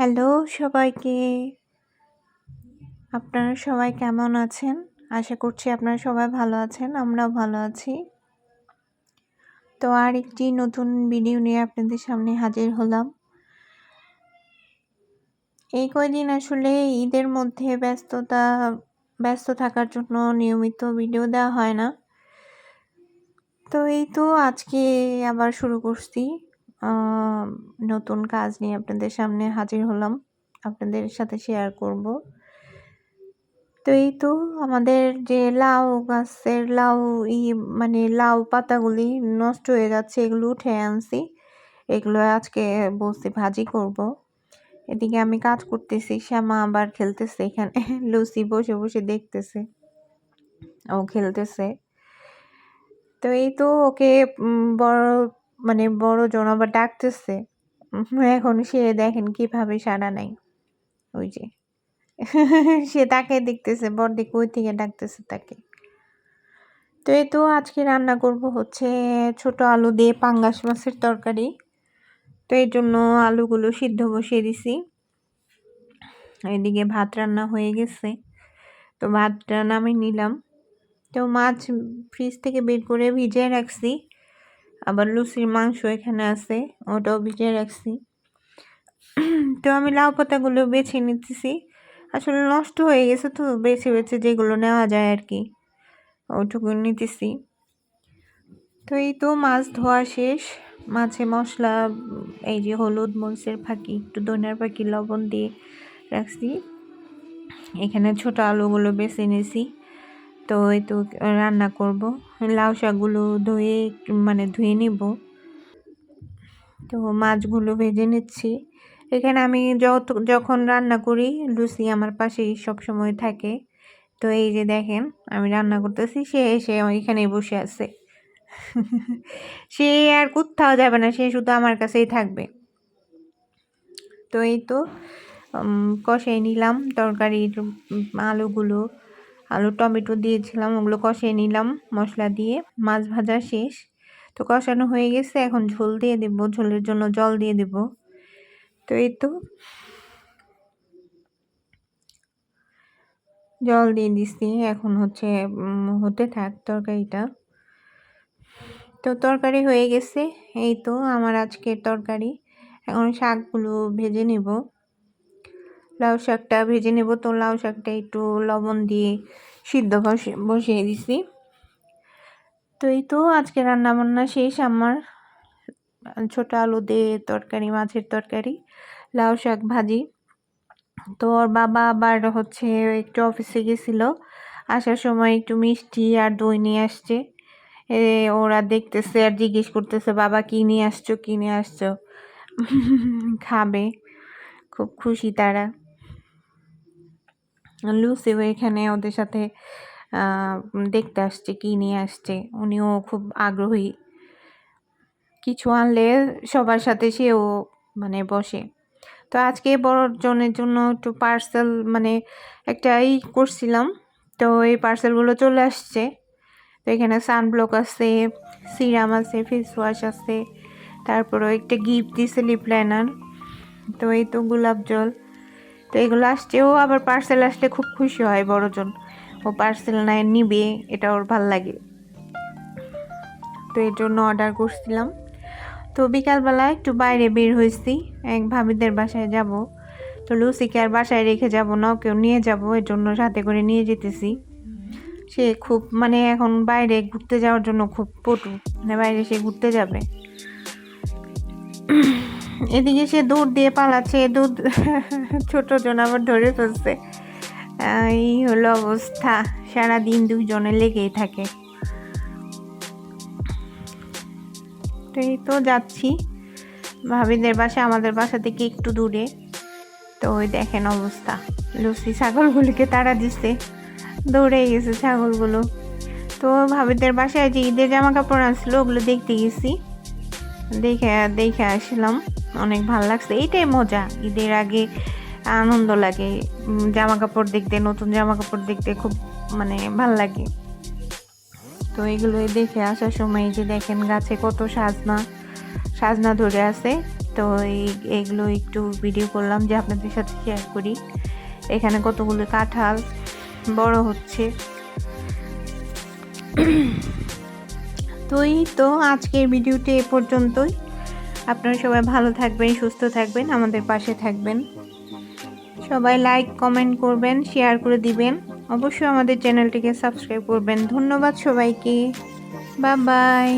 Hello সবাইকে। আপনারা সবাই কেমন আছেন? আশা করছি আপনারা সবাই ভালো আছেন, আমরাও ভালো আছি। তো আর একটি নতুন ভিডিও নিয়ে আপনাদের সামনে হাজির হলাম। এই কয়দিন আসলে ঈদের মধ্যে ব্যস্ততা, ব্যস্ত থাকার জন্য নিয়মিত ভিডিও দেওয়া হয় না। তো এই তো আজকে আবার শুরু করছি। নতুন কাজ নিয়ে আপনাদের সামনে হাজির হলাম। আপনাদের সাথে শেয়ার করব। তো এই তো আমাদের যে লাউ গাছের লাউ ই মানে লাউ পাতাগুলি নষ্ট হয়ে যাচ্ছে, এগুলো উঠে আনছি। এগুলো আজকে বসে ভাজি করব। এদিকে আমি কাজ করতেছি, শ্যামা আবার খেলতেছে এখানে। লুসি বসে বসে দেখতেছে। ও খেলতেছে। তো এই তো ওকে বড় মানে বড় জন আবার ডাকতেছে এখন সে দেখেন কীভাবে সাড়া নাই ওই যে। সে তাকে দেখতেছে বড়দি কই থেকে ডাকতেছে তাকে। তো এই তো আজকে রান্না করব হচ্ছে ছোট আলু দিয়ে পাঙ্গাস মাছের তরকারি। তো এই জন্য আলুগুলো সিদ্ধ বসিয়ে দিছি। এদিকে ভাত রান্না হয়ে গেছে। তো ভাতটা নামে নিলাম। তো মাছ ফ্রিজ থেকে বের করে ভিজিয়ে রাখছি। আবার লুচির মাংস এখানে আছে, ওটাও ভিজিয়ে রাখছি। তো আমি লাউ পাতাগুলো বেছে নিতেছি। আসলে নষ্ট হয়ে গেছে তো, বেছে বেছে যেগুলো নেওয়া যায় আর কি ওইটুকু নিতেছি। তো এই তো মাছ ধোয়া শেষ, মাছে মশলা, এই যে হলুদ মরিচের ফাঁকি, একটু দইনার ফাঁকি, লবণ দিয়ে রাখছি। এখানে ছোট আলুগুলো বেছে নিয়েছি তো এই তো রান্না করব। লাউ শাকগুলো ধুয়ে মানে ধুয়ে নিব। তো মাছগুলো ভেজে নিচ্ছি। এখানে আমি যত, যখন রান্না করি লুসি আমার পাশেই সবসময় থাকে। তো এই যে দেখেন, আমি রান্না করতেছি, সে এসে এখানেই বসে আছে। সে আর কোথাও যাবে না, সে শুধু আমার কাছেই থাকবে। তো এই তো কষাই নিলাম তরকারির আলুগুলো। আলু টমেটো দিয়েছিলাম, ওগুলো কষিয়ে নিলাম মশলা দিয়ে। মাছ ভাজা শেষ। তো কষানো হয়ে গেছে, এখন ঝোল দিয়ে দেব, ঝোলের জন্য জল দিয়ে দেব। তো এই তো। জল দিয়ে দিচ্ছি এখন হচ্ছে হতে থাক তরকারিটা। তো তরকারি হয়ে গেছে, এই তো আমার আজকের তরকারি। এখন শাকগুলো ভেজে নেব। লাউ শাকটা ভেজে নেব। তো লাউ শাকটা একটু লবণ দিয়ে সিদ্ধ বসে, বসিয়ে দিছি। তো এই তো আজকে রান্না বান্না শেষ আমার। ছোট আলু দিয়ে তরকারি, মাছের তরকারি, লাউ শাক ভাজি। তো ওর বাবা আবার হচ্ছে একটু অফিসে গেছিল। আসার সময় একটু মিষ্টি আর দই নিয়ে আসছে। ওরা দেখতেছে আর জিজ্ঞেস করতেছে, বাবা, কী নিয়ে আসছো? কী নিয়ে আসছো? খাবে। খুব খুশি তারা। লুসিও এখানে ওদের সাথে দেখতে আসছে, কী নিয়ে আসছে। উনিও খুব আগ্রহী। কিছু আনলে সবার সাথে সেও মানে বসে। তো আজকে বড় জনের জন্য একটু পার্সেল মানে একটা ই করছিলাম। তো এই পার্সেলগুলো চলে আসছে। তো এখানে সানব্লক আছে, সিরাম আছে ফেস ওয়াশ আছে, তারপরেও একটা গিফট দিছে লিপ লাইনার তো এই তো গোলাপ জল। তো এগুলো আসছেও আবার পার্সেল আসলে খুব খুশি হয় বড়জন। ও পার্সেল নাই নিবে, এটা ওর ভালো লাগে। তো এর জন্য অর্ডার করছিলাম। তো বিকালবেলা একটু বাইরে বের হয়েছি, এক ভাবিদের বাসায় যাব। তো লুসিকে আর বাসায় রেখে যাব না, ওকেও নিয়ে যাব এর জন্য সাথে করে নিয়ে যেতেছি। সে খুব মানে এখন বাইরে ঘুরতে যাওয়ার জন্য খুব পটু। মানে বাইরে সে ঘুরতে যাবে। এদিকে সে দুধ দিয়ে পালাচ্ছে, দুধ ছোট জন আবার ধরে ফেলছে। এই হলো অবস্থা, সারাদিন দুজনে লেগেই থাকে। এই তো যাচ্ছি। ভাবিদের বাসা, আমাদের বাসা থেকে একটু দূরে। তো ওই দেখেন অবস্থা, লুসি ছাগলগুলিকে তাড়া দিচ্ছে। দৌড়ে গেছে ছাগলগুলো। তো ভাবিদের বাসায় যে ঈদের জামা কাপড় আসলো ওগুলো দেখতে গেছি। দেখে দেখে আসলাম। অনেক ভালো লাগছে। এইটাই মজা। ঈদের আগে আনন্দ লাগে। জামা কাপড় দেখতে, নতুন জামা কাপড় দেখতে খুব মানে ভালো লাগে। তো এগুলো দেখে আসার সময় যে দেখেন গাছে কত সাজনা সাজনা ধরে আছে। তো এগুলো একটু ভিডিও করলাম যে আপনাদের সাথে শেয়ার করি। এখানে কতগুলো কাঁঠাল বড় হচ্ছে। তো এই তো আজকের ভিডিওটি এ পর্যন্তই। আপনারা সবাই ভালো থাকবেন, সুস্থ থাকবেন, আমাদের পাশে থাকবেন। সবাই লাইক কমেন্ট করবেন শেয়ার করে দিবেন। অবশ্যই আমাদের চ্যানেলটিকে সাবস্ক্রাইব করবেন। ধন্যবাদ সবাইকে। বা বাই